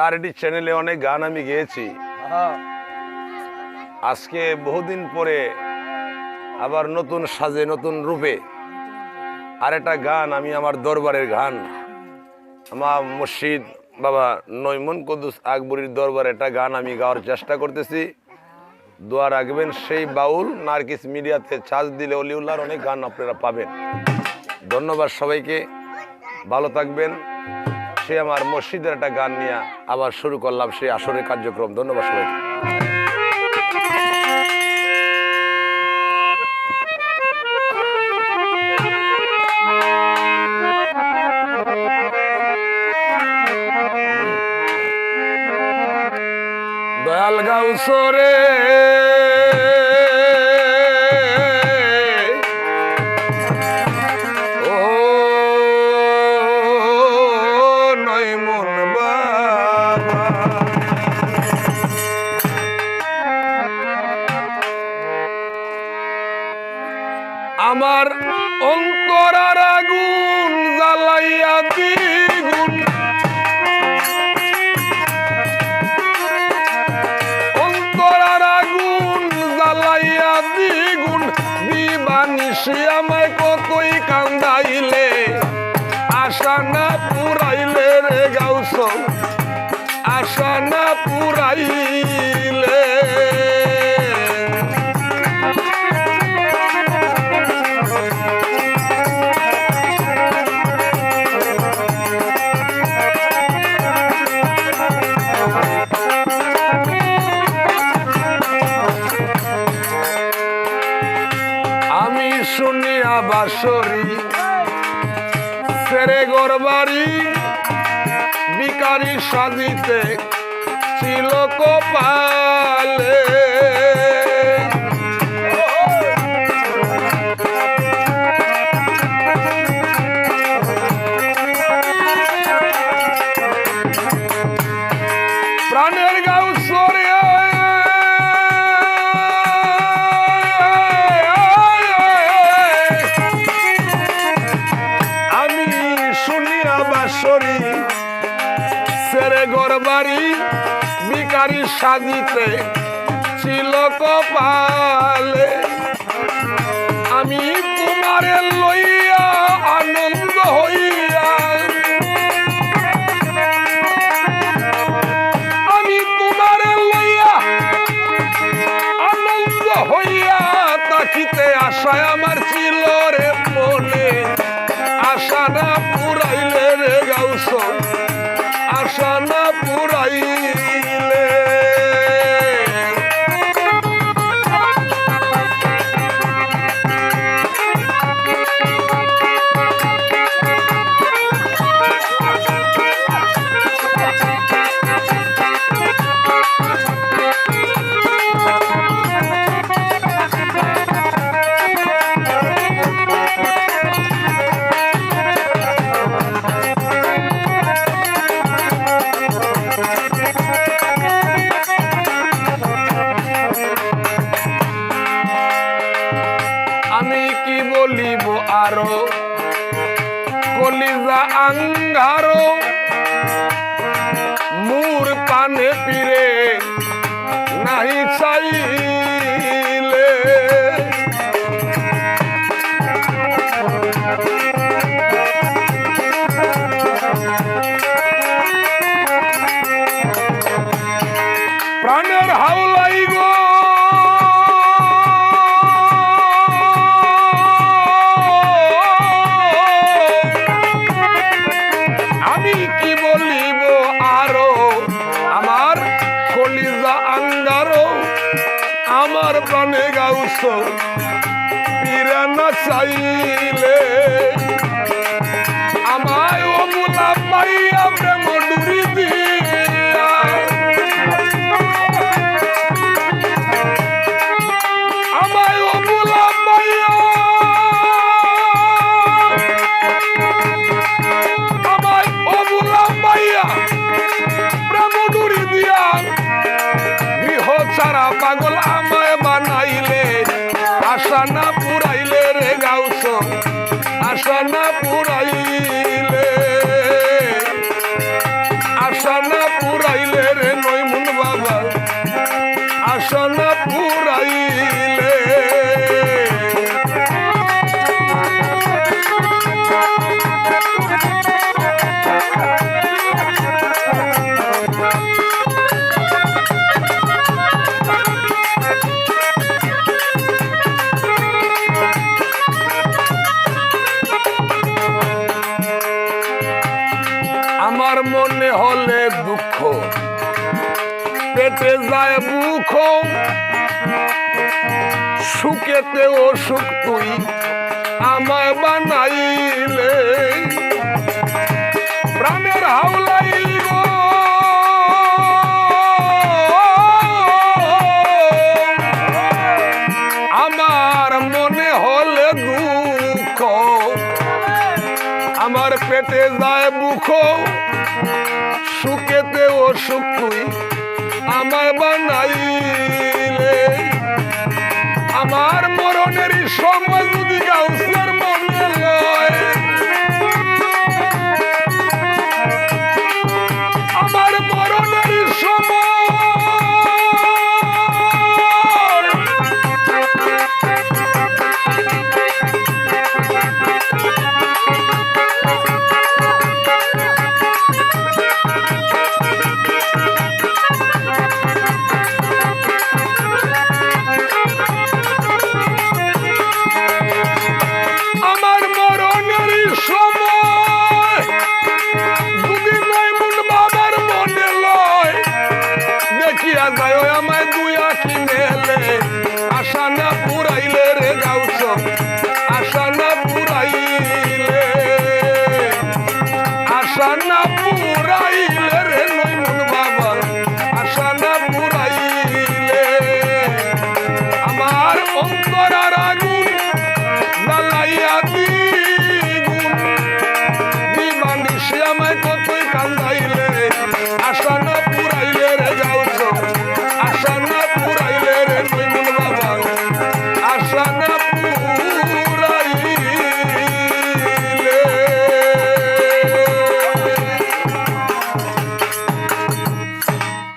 তার একটি চ্যানেলে অনেক গান আমি গেয়েছি। আজকে বহুদিন পরে আবার নতুন সাজে নতুন রূপে আর একটা গান আমি আমার দরবারের গান। আমার মসজিদ বাবা নৈমন কদুস আকবরীর দরবারে একটা গান আমি গাওয়ার চেষ্টা করতেছি। দোয়া রাখবেন সেই বাউল নার্কিস মিডিয়াতে চার্জ দিলে অলিউল্লাহর অনেক গান আপনারা পাবেন। ধন্যবাদ সবাইকে ভালো থাকবেন। সে আমার মসজিদের একটা গান নিয়ে আবার শুরু করলাম সেই আসরের কার্যক্রম। ধন্যবাদ সবাইকে। দয়াল গাউসরে আমার অন্তরার আগুন জ্বালাইয়া দ্বিগুণ অন্তরার আগুন জ্বালাইয়া দ্বিগুণ দিবানিসি আমায় কতই কান্দাইলে, আশা না পুরাইলে রে গাউস আশা না পুরাইলে শুনি আবাসরি সেরে গরবারি বিকারি সাজিতে ছিল কপালে। প্রাণের গাও সরে বিকারি সাজিতে ছিল কপালে। আমি তোমারে লইয়া আনন্দ তাকিতে আশায় আমার ছিল মুর কানে পিরে প্রাণে গাউস পীরা না চাইলে আশা না পুরাইলে আশা পুরাই। পেটে যায় বুখ সুখেতে ও সুখ তুই আমায় বানাইলে। প্রাণের হাওলাই আমার মনে হলে দুঃখ, আমার পেটে যায় বুখ সুখেতে ও সুখ তুই আমায় বানাইলে। আমার মরণের সময় যদি গাও